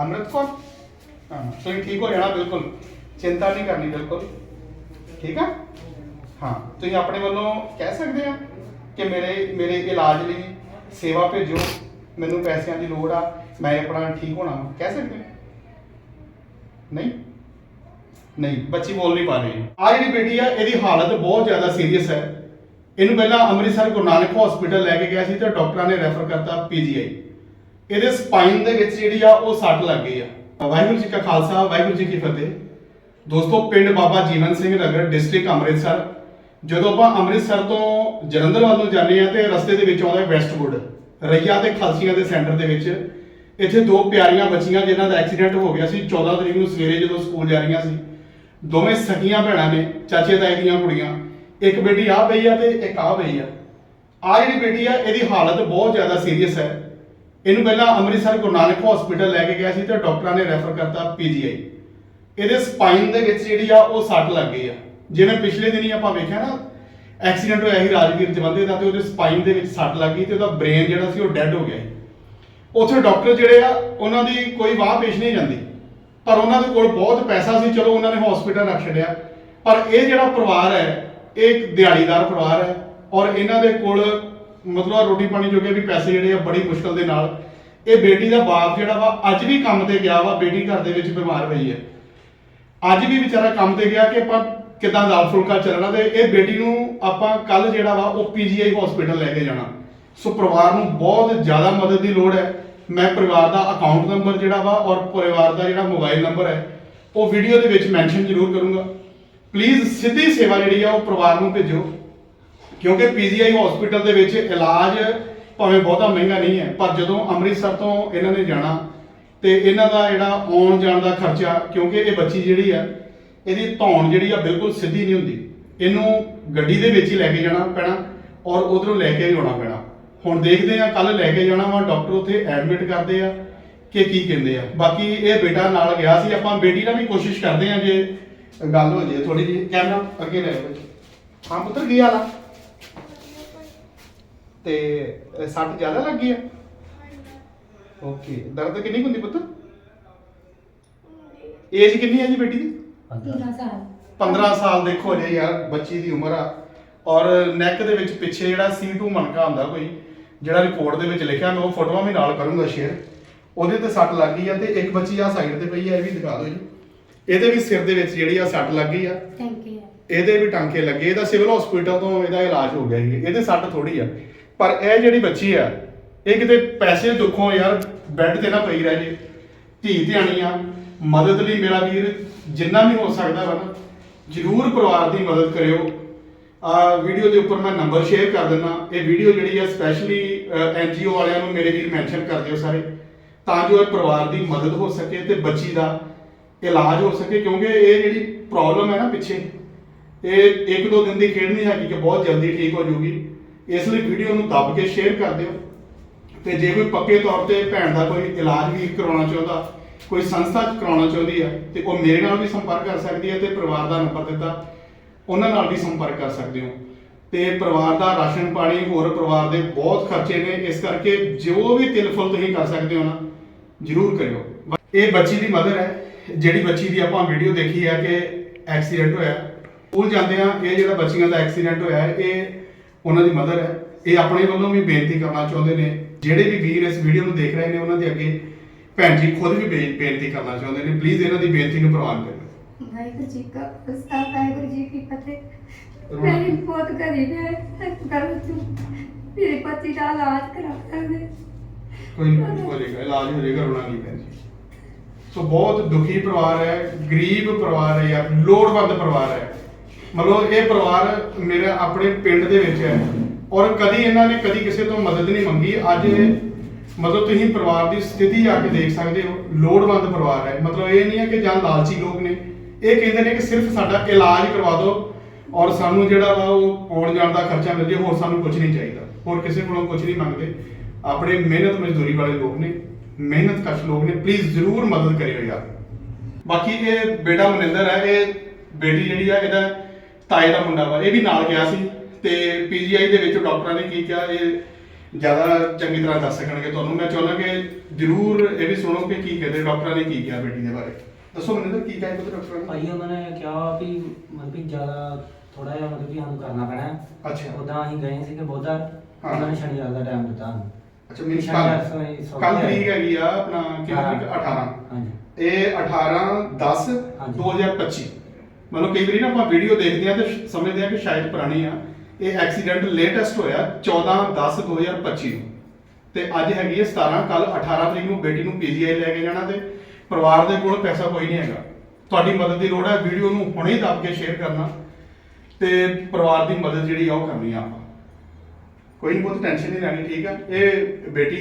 ਅੰਮ੍ਰਿਤ ਕੌਰ ਹਾਂ ਤੁਸੀਂ ਠੀਕ ਹੋ ਜਾਣਾ ਬਿਲਕੁਲ ਚਿੰਤਾ ਨਹੀਂ ਕਰਨੀ ਬਿਲਕੁਲ ਠੀਕ ਆ ਹਾਂ ਤੁਸੀਂ ਆਪਣੇ ਵੱਲੋਂ ਕਹਿ ਸਕਦੇ ਆ ਕਿ ਮੇਰੇ ਮੇਰੇ ਇਲਾਜ ਲਈ ਸੇਵਾ ਭੇਜੋ ਮੈਨੂੰ ਪੈਸਿਆਂ ਦੀ ਲੋੜ ਆ ਮੈਂ ਆਪਣਾ ਠੀਕ ਹੋਣਾ ਕਹਿ ਸਕਦੇ ਨਹੀਂ ਨਹੀਂ ਬੱਚੀ ਬੋਲ ਨਹੀਂ ਪਾ ਰਹੀ ਆ ਜਿਹੜੀ ਬੇਟੀ ਆ ਇਹਦੀ ਹਾਲਤ ਬਹੁਤ ਜ਼ਿਆਦਾ ਸੀਰੀਅਸ ਹੈ ਇਹਨੂੰ ਪਹਿਲਾਂ ਅੰਮ੍ਰਿਤਸਰ ਗੁਰੂ ਨਾਨਕ ਹਸਪੀਟਲ ਲੈ ਕੇ ਗਿਆ ਸੀ ਤੇ ਡਾਕਟਰਾਂ ਨੇ ਰੈਫਰ ਕਰਤਾ ਪੀਜੀਆਈ ਇਹਦੇ ਸਪਾਈਨ ਦੇ ਵਿੱਚ ਜਿਹੜੀ ਆ ਉਹ ਸੱਟ ਲੱਗ ਗਈ ਆ। ਵਾਹਿਗੁਰੂ ਜੀ ਕਾ ਖਾਲਸਾ, ਵਾਹਿਗੁਰੂ ਜੀ ਕੀ ਫਤਿਹ। ਦੋਸਤੋ, ਪਿੰਡ ਬਾਬਾ ਜੀਵਨ ਸਿੰਘ ਨਗਰ ਡਿਸਟ੍ਰਿਕਟ ਅੰਮ੍ਰਿਤਸਰ। ਜਦੋਂ ਆਪਾਂ ਅੰਮ੍ਰਿਤਸਰ ਤੋਂ ਜਲੰਧਰ ਵੱਲ ਨੂੰ ਜਾਂਦੇ ਆ ਤੇ ਰਸਤੇ ਦੇ ਵਿੱਚ ਆਉਂਦਾ ਵੈਸਟਵੁੱਡ, ਰਈਆ ਤੇ ਖਾਲਸੀਆਂ ਦੇ ਸੈਂਟਰ ਦੇ ਵਿੱਚ। ਇੱਥੇ ਦੋ ਪਿਆਰੀਆਂ ਬੱਚੀਆਂ ਜਿਨ੍ਹਾਂ ਦਾ ਐਕਸੀਡੈਂਟ ਹੋ ਗਿਆ ਸੀ। 14 ਤਰੀਕ ਨੂੰ ਸਵੇਰੇ ਜਦੋਂ ਸਕੂਲ ਜਾ ਰਹੀਆਂ ਸੀ। ਦੋਵੇਂ ਸਕੀਆਂ ਭੈਣਾਂ ਨੇ, ਚਾਚੇ ਤਾਏ ਦੀਆਂ ਕੁੜੀਆਂ। ਇੱਕ ਬੇਟੀ ਆ ਪਈ ਆ ਤੇ ਇੱਕ ਆ ਪਈ ਆ। ਆ ਜਿਹੜੀ ਬੇਟੀ ਆ, ਇਹਦੀ ਹਾਲਤ ਬਹੁਤ ਜ਼ਿਆਦਾ ਸੀਰੀਅਸ ਹੈ। ਇਹਨੂੰ ਪਹਿਲਾਂ ਅੰਮ੍ਰਿਤਸਰ ਗੁਰੂ ਨਾਨਕ ਹਸਪੀਟਲ ਲੈ ਕੇ ਗਿਆ ਸੀ ਤੇ ਡਾਕਟਰਾਂ ਨੇ ਰੈਫਰ ਕਰਤਾ ਪੀਜੀਆਈ ਇਹਦੇ ਸਪਾਈਨ ਦੇ ਵਿੱਚ ਜਿਹੜੀ ਆ ਉਹ ਸੱਟ ਲੱਗ ਗਈ ਆ। ਜਿਵੇਂ ਪਿਛਲੇ ਦਿਨੀ ਆਪਾਂ ਵੇਖਿਆ ਨਾ ਐਕਸੀਡੈਂਟ ਹੋਇਆ ਸੀ ਰਾਜਵੀਰ ਜਵੰਦੇ ਦਾ ਤੇ ਉਹਦੇ ਸਪਾਈਨ ਦੇ ਵਿੱਚ ਸੱਟ ਲੱਗ ਗਈ ਤੇ ਉਹਦਾ ਬ੍ਰੇਨ ਜਿਹੜਾ ਸੀ ਉਹ ਡੈੱਡ ਹੋ ਗਿਆ ਉੱਥੇ ਡਾਕਟਰ ਜਿਹੜੇ ਆ, ਉਹਨਾਂ ਦੀ ਕੋਈ ਵਾਹ ਪੇਸ਼ ਨਹੀਂ ਜਾਂਦੀ। ਪਰ ਉਹਨਾਂ ਦੇ ਕੋਲ ਬਹੁਤ ਪੈਸਾ ਸੀ, ਚਲੋ ਉਹਨਾਂ ਨੇ ਹਸਪੀਟਲ ਰੱਖ ਛੱਡਿਆ। ਪਰ ਇਹ ਜਿਹੜਾ ਪਰਿਵਾਰ ਹੈ, ਇਹ ਇੱਕ ਦਿਹਾੜੀਦਾਰ ਪਰਿਵਾਰ ਹੈ ਔਰ ਇਹਨਾਂ ਦੇ ਕੋਲ ਮਤਲਬ ਰੋਟੀ ਪਾਣੀ ਜੋਗੇ ਵੀ ਪੈਸੇ ਜਿਹੜੇ ਆ ਬੜੀ ਮੁਸ਼ਕਲ ਦੇ ਨਾਲ। ਇਹ ਬੇਟੀ ਦਾ ਬਾਪ ਜਿਹੜਾ ਵਾ, ਅੱਜ ਵੀ ਕੰਮ ਤੇ ਗਿਆ ਵਾ, ਬੇਟੀ ਘਰ ਦੇ ਵਿੱਚ ਬਿਮਾਰ ਪਈ ਹੈ। ਅੱਜ ਵੀ ਵਿਚਾਰਾ ਕੰਮ ਤੇ ਗਿਆ ਕਿ ਆਪਾਂ ਕਿਦਾਂ ਦਾਲ ਫੁਲਕਾ ਚੱਲਣਾ ਤੇ ਇਹ ਬੇਟੀ ਨੂੰ ਆਪਾਂ ਕੱਲ ਜਿਹੜਾ ਵਾ, ਉਹ ਪੀਜੀਆਈ ਹਸਪੀਟਲ ਲੈ ਕੇ ਜਾਣਾ। ਸੋ ਪਰਿਵਾਰ ਨੂੰ ਬਹੁਤ ਜ਼ਿਆਦਾ ਮਦਦ ਦੀ ਲੋੜ ਹੈ। ਮੈਂ ਪਰਿਵਾਰ ਦਾ ਅਕਾਊਂਟ ਨੰਬਰ ਜਿਹੜਾ ਵਾ ਔਰ ਪਰਿਵਾਰ ਦਾ ਜਿਹੜਾ ਮੋਬਾਈਲ ਨੰਬਰ ਹੈ, ਉਹ ਵੀਡੀਓ ਦੇ ਵਿੱਚ ਮੈਂਸ਼ਨ ਜ਼ਰੂਰ ਕਰੂੰਗਾ। ਪਲੀਜ਼ ਸਿੱਧੀ ਸੇਵਾ ਜਿਹੜੀ ਆ, ਉਹ ਪਰਿਵਾਰ ਨੂੰ ਭੇਜੋ ਕਿਉਂਕਿ ਪੀਜੀਆਈ ਹਸਪੀਟਲ ਦੇ ਵਿੱਚ ਇਲਾਜ ਭਾਵੇਂ ਬਹੁਤਾ ਮਹਿੰਗਾ ਨਹੀਂ ਹੈ, ਪਰ ਜਦੋਂ ਅੰਮ੍ਰਿਤਸਰ ਤੋਂ ਇਹਨਾਂ ਨੇ ਜਾਣਾ ਤੇ ਇਹਨਾਂ ਦਾ ਜਿਹੜਾ ਆਉਣ ਜਾਣ ਦਾ ਖਰਚਾ, ਕਿਉਂਕਿ ਇਹ ਬੱਚੀ ਜਿਹੜੀ ਆ, ਇਹਦੀ ਧੌਣ ਜਿਹੜੀ ਆ ਬਿਲਕੁਲ ਸਿੱਧੀ ਨਹੀਂ ਹੁੰਦੀ। ਇਹਨੂੰ ਗੱਡੀ ਦੇ ਵਿੱਚ ਹੀ ਲੈ ਕੇ ਜਾਣਾ ਪੈਣਾ ਔਰ ਉਧਰੋਂ ਲੈ ਕੇ ਹੀ ਆਉਣਾ ਪੈਣਾ। ਹੁਣ ਦੇਖਦੇ ਆ ਕੱਲ ਲੈ ਕੇ ਜਾਣਾ ਵਾ, ਡਾਕਟਰ ਉੱਥੇ ਐਡਮਿਟ ਕਰਦੇ ਆ ਕਿ ਕੀ ਕਹਿੰਦੇ ਆ। ਬਾਕੀ ਇਹ ਬੇਟਾ ਨਾਲ ਗਿਆ ਸੀ, ਆਪਾਂ ਬੇਟੀ ਨਾਲ ਵੀ ਕੋਸ਼ਿਸ਼ ਕਰਦੇ ਆ ਜੇ ਗੱਲ ਹੋ ਜੇ ਥੋੜੀ ਜਿਹੀ। ਕੈਮਰਾ ਅੱਗੇ ਲੈ ਆਓ ਹਾਂ ਪੁੱਤਰ, ਕੀ ਹਾਲ ਆ? ਤੇ ਸੱਟ ਜ਼ਿਆਦਾ ਲੱਗੀ ਆ? ਓਕੇ। ਦਰਦ ਕਿੰਨੀ ਕੁ ਹੁੰਦੀ ਪੁੱਤ? ਏਜ ਕਿੰਨੀ ਹੈ ਜੀ ਬੇਟੀ ਦੀ? 13 ਸਾਲ। 15 ਸਾਲ ਦੇਖੋ ਜੇ ਯਾਰ ਬੱਚੀ ਦੀ ਉਮਰ ਆ। ਔਰ ਨੈਕ ਦੇ ਵਿੱਚ ਪਿੱਛੇ ਜਿਹੜਾ C2 ਮਣਕਾ ਹੁੰਦਾ ਕੋਈ ਜਿਹੜਾ ਰਿਪੋਰਟ ਦੇ ਵਿੱਚ ਲਿਖਿਆ ਮੈਂ ਉਹ ਫੋਟੋਆਂ ਵੀ ਨਾਲ ਕਰੂੰਗਾ ਸ਼ੇਅਰ ਉਹਦੇ ਤੇ ਸੱਟ ਲੱਗ ਗਈ ਆ ਤੇ ਇੱਕ ਬੱਚੀ ਆ ਸਾਈਡ ਤੇ ਪਈ ਆ ਇਹ ਵੀ ਦਿਖਾ ਦਿਓ ਜੀ। ਇਹਦੇ ਵੀ ਸਿਰ ਦੇ ਵਿੱਚ ਜਿਹੜੀ ਆ ਸੱਟ ਲੱਗ ਗਈ ਆ। ਥੈਂਕ ਯੂ ਇਹਦੇ ਵੀ ਟਾਂਕੇ ਲੱਗੇ ਇਹਦਾ ਸਿਵਲ ਹਸਪੀਟਲ ਤੋਂ ਇਹਦਾ ਇਲਾਜ ਹੋ ਗਿਆ ਜੀ। ਇਹਦੇ ਸੱਟ ਥੋੜੀ ਆ। ਪਰ ਇਹ ਜਿਹੜੀ ਬੱਚੀ ਆ, ਇਹ ਕਿਤੇ ਪੈਸੇ ਦੁੱਖੋਂ ਯਾਰ ਬੈੱਡ ਤੇ ਨਾ ਪਈ ਰਹਿ ਜੇ। ਧੀ ਧਿਆਣੀ ਆ, ਮਦਦ ਲਈ ਮੇਰਾ ਵੀਰ, ਜਿੰਨਾ ਵੀ ਹੋ ਸਕਦਾ ਵਾ ਨਾ, ਜਰੂਰ ਪਰਿਵਾਰ ਦੀ ਮਦਦ ਕਰਿਓ। ਆ ਵੀਡੀਓ ਦੇ ਉੱਪਰ ਮੈਂ ਨੰਬਰ ਸ਼ੇਅਰ ਕਰ ਦਿੰਦਾ। ਇਹ ਵੀਡੀਓ ਜਿਹੜੀ ਆ ਸਪੈਸ਼ਲੀ ਐਨਜੀਓ ਵਾਲਿਆਂ ਨੂੰ ਮੇਰੇ ਵੀਰ ਮੈਂਸ਼ਨ ਕਰ ਦਿਓ ਸਾਰੇ, ਤਾਂ ਜੋ ਇਹ ਪਰਿਵਾਰ ਦੀ ਮਦਦ ਹੋ ਸਕੇ ਤੇ ਬੱਚੀ ਦਾ ਇਲਾਜ ਹੋ ਸਕੇ, ਕਿਉਂਕਿ ਇਹ ਜਿਹੜੀ ਪ੍ਰੋਬਲਮ ਹੈ ਨਾ ਪਿੱਛੇ, ਇਹ ਇੱਕ ਦੋ ਦਿਨ ਦੀ ਖੇਡ ਨਹੀਂ ਹੈਗੀ ਕਿ ਬਹੁਤ ਜਲਦੀ ਠੀਕ ਹੋ ਜਾਊਗੀ ਇਸ ਲਈ ਵੀਡੀਓ ਨੂੰ ਦੱਬ ਕੇ ਸ਼ੇਅਰ ਕਰ ਦਿਓ। ਤੇ ਜੇ ਕੋਈ ਪੱਕੇ ਤੌਰ ਤੇ ਭੈਣ ਦਾ ਕੋਈ ਇਲਾਜ ਵੀ ਕਰਾਉਣਾ ਚਾਹੁੰਦਾ, ਕੋਈ ਸੰਸਥਾ ਚ ਕਰਾਉਣਾ ਚਾਹੁੰਦੀ ਹੈ ਤੇ ਉਹ ਮੇਰੇ ਨਾਲ ਵੀ ਸੰਪਰਕ ਕਰ ਸਕਦੀ ਹੈ ਤੇ ਪਰਿਵਾਰ ਦਾ ਨੰਬਰ ਦਿੱਤਾ, ਉਹਨਾਂ ਨਾਲ ਵੀ ਸੰਪਰਕ ਕਰ ਸਕਦੇ ਹੋ। ਤੇ ਪਰਿਵਾਰ ਦਾ ਰਾਸ਼ਨ ਪਾਣੀ, ਹੋਰ ਪਰਿਵਾਰ ਦੇ ਬਹੁਤ ਖਰਚੇ ਨੇ, ਇਸ ਕਰਕੇ ਜੋ ਵੀ ਤਿਲਫੁਲ ਤੁਸੀਂ ਕਰ ਸਕਦੇ ਹੋ ਨਾ, ਜਰੂਰ ਕਰਿਓ। ਇਹ ਬੱਚੀ ਦੀ ਮਦਰ ਹੈ, ਜਿਹੜੀ ਬੱਚੀ ਦੀ ਆਪਾਂ ਵੀਡੀਓ ਦੇਖੀ ਹੈ ਕਿ ਐਕਸੀਡੈਂਟ ਹੋਇਆ। ਸਕੂਲ ਜਾਂਦੇ ਆ, ਇਹ ਜਿਹੜਾ ਬੱਚੀਆਂ ਦਾ ਐਕਸੀਡੈਂਟ ਹੋਇਆ, ਇਹ ਉਹਨਾਂ ਦੀ ਮਦਰ ਹੈ। ਇਹ ਆਪਣੇ ਵੱਲੋਂ ਵੀ ਬੇਨਤੀ ਕਰਨਾ ਚਾਹੁੰਦੇ ਨੇ। ਜਿਹੜੇ ਵੀ ਵੀਰ ਇਸ ਵੀਡੀਓ ਨੂੰ ਦੇਖ ਰਹੇ ਨੇ ਉਹਨਾਂ ਦੇ ਅੱਗੇ ਭੈਣ ਜੀ ਖੁਦ ਵੀ ਬੇਨਤੀ ਕਰਨਾ ਚਾਹੁੰਦੇ ਨੇ। ਪਲੀਜ਼ ਇਹਨਾਂ ਦੀ ਬੇਨਤੀ ਨੂੰ ਪ੍ਰਵਾਨ ਕਰੋ। ਵਾਹਿਗੁਰੂ ਜੀ ਕਾ ਖਾਲਸਾ ਵਾਹਿਗੁਰੂ ਜੀ ਕੀ ਫਤਿਹ। ਮੇਰੀ ਬਹੁਤ ਗਰੀਬ ਹੈ। ਕਰ ਤੂੰ ਮੇਰੇ ਪਤੀ ਦਾ ਇਲਾਜ ਕਰਾ ਸਕਦੇ ਕੋਈ ਨਹੀਂ ਹੋ ਜਾਏਗਾ। ਇਲਾਜ ਹੋ ਜਾਏਗਾ ਰੋਣਾ ਨਹੀਂ ਜੀ ਸੋ ਬਹੁਤ ਦੁਖੀ ਪਰਿਵਾਰ ਹੈ ਗਰੀਬ ਪਰਿਵਾਰ ਹੈ ਯਾਰ ਲੋੜਵੰਦ ਪਰਿਵਾਰ ਹੈ। ਮਤਲਬ ਇਹ ਪਰਿਵਾਰ ਮੇਰਾ ਆਪਣੇ ਪਿੰਡ ਦੇ ਵਿੱਚ ਹੈ ਔਰ ਕਦੀ ਇਹਨਾਂ ਨੇ ਕਦੀ ਕਿਸੇ ਤੋਂ ਮਦਦ ਨਹੀਂ ਮੰਗੀ। ਅੱਜ ਮਤਲਬ ਤੁਸੀਂ ਪਰਿਵਾਰ ਦੀ ਸਥਿਤੀ ਆ ਕੇ ਦੇਖ ਸਕਦੇ ਹੋ, ਲੋੜਵੰਦ ਪਰਿਵਾਰ ਹੈ। ਮਤਲਬ ਇਹ ਨਹੀਂ ਹੈ ਕਿ ਜਾਂ ਲਾਲਚੀ ਲੋਕ ਨੇ। ਇਹ ਕਹਿੰਦੇ ਨੇ ਕਿ ਸਿਰਫ ਸਾਡਾ ਇਲਾਜ ਕਰਵਾ ਦਿਓ ਔਰ ਸਾਨੂੰ ਜਿਹੜਾ ਵਾ ਉਹ ਆਉਣ ਜਾਣ ਦਾ ਖਰਚਾ ਮਿਲ ਜੇ, ਹੋਰ ਸਾਨੂੰ ਕੁਝ ਨਹੀਂ ਚਾਹੀਦਾ। ਹੋਰ ਕਿਸੇ ਕੋਲੋਂ ਕੁਝ ਨਹੀਂ ਮੰਗਦੇ। ਆਪਣੇ ਮਿਹਨਤ ਮਜ਼ਦੂਰੀ ਵਾਲੇ ਲੋਕ ਨੇ, ਮਿਹਨਤ ਕਸ਼ ਲੋਕ ਨੇ ਪਲੀਜ਼ ਜ਼ਰੂਰ ਮਦਦ ਕਰਿਓ ਯਾਰ। ਬਾਕੀ ਇਹ ਬੇਟਾ ਮਨਿੰਦਰ ਹੈ, ਇਹ ਬੇਟੀ ਜਿਹੜੀ ਆ, ਇਹਦਾ ਤਾਏ ਦਾ ਮੁੰਡਾ ਵਾ ਇਹ ਵੀ ਨਾਲ ਗਿਆ ਸੀ ਤੇ ਪੀਜੀਆਈ ਦੇ ਵਿੱਚ ਡਾਕਟਰਾਂ ਨੇ ਕੀ ਕਿਹਾ ਇਹ ਜ਼ਿਆਦਾ ਚੰਗੀ ਤਰ੍ਹਾਂ ਦੱਸ ਸਕਣਗੇ ਤੁਹਾਨੂੰ। ਮੈਂ ਚਾਹੁੰਦਾ ਕਿ ਜਰੂਰ ਇਹ ਵੀ ਸੁਣੋ ਕਿ ਕੀ ਕਹਿੰਦੇ ਡਾਕਟਰਾਂ ਨੇ ਕੀ ਕਿਹਾ ਬੇਟੀ ਦੇ ਬਾਰੇ। ਦੱਸੋ ਮੈਨੂੰ ਕੀ ਕਿਹਾ ਪੁੱਤ ਡਾਕਟਰਾਂ ਨੇ। ਭਾਈ ਉਹਨਾਂ ਨੇ ਕਿਹਾ ਵੀ ਮਤਲਬ ਵੀ ਜ਼ਿਆਦਾ ਥੋੜਾ ਜਿਹਾ ਮਤਲਬ ਵੀ ਸਾਨੂੰ ਕਰਨਾ ਪੈਣਾ। ਅੱਛਾ। ਉਦਾਂ ਅਸੀਂ ਗਏ ਸੀਗੇ ਬੋਧਾ ਹਾਂ। ਉਹਨਾਂ ਨੇ ਸ਼ਨੀਵਾਰ ਦਾ ਟਾਈਮ ਦਿੱਤਾ ਸਾਨੂੰ। ਅੱਛਾ ਮੀਨਸ ਸ਼ਨੀਵਾਰ ਕੱਲ ਸੋਈ- ਸੌ ਕੱਲ ਕੇ ਤਰੀਕ ਹੈਗੀ ਆ ਆਪਣਾ ਕਿੰਨੀ ਤਰੀਕ? 18 ਹਾਂਜੀ। ਇਹ 18 10 ਹਾਂਜੀ। 2025 ਮਤਲਬ ਕਈ ਵਾਰੀ ਨਾ ਆਪਾਂ ਵੀਡੀਓ ਦੇਖਦੇ ਆ ਤੇ ਸਮਝਦੇ ਆ ਕਿ ਸ਼ਾਇਦ ਪੁਰਾਣੀ ਆ। ਇਹ ਐਕਸੀਡੈਂਟ ਲੇਟੈਸਟ ਹੋਇਆ 14 10 2025 ਨੂੰ। ਤੇ ਅੱਜ ਹੈਗੀ ਹੈ 17 ਕੱਲ 18 ਤਰੀਕ ਨੂੰ ਬੇਟੀ ਨੂੰ ਪੀਜੀਆਈ ਲੈ ਕੇ ਜਾਣਾ ਤੇ ਪਰਿਵਾਰ ਦੇ ਕੋਲ ਪੈਸਾ ਕੋਈ ਨਹੀਂ ਹੈਗਾ। ਤੁਹਾਡੀ ਮਦਦ ਦੀ ਲੋੜ ਹੈ ਵੀਡੀਓ ਨੂੰ ਹੁਣੇ ਹੀ ਦੱਬ ਕੇ ਸ਼ੇਅਰ ਕਰਨਾ। ਤੇ ਪਰਿਵਾਰ ਦੀ ਮਦਦ ਜਿਹੜੀ ਆ ਉਹ ਕਰਨੀ ਆ ਆਪਾਂ। ਕੋਈ ਨਹੀਂ ਬਹੁਤ ਟੈਨਸ਼ਨ ਨਹੀਂ ਲੈਣੀ, ਠੀਕ ਆ? ਇਹ ਬੇਟੀ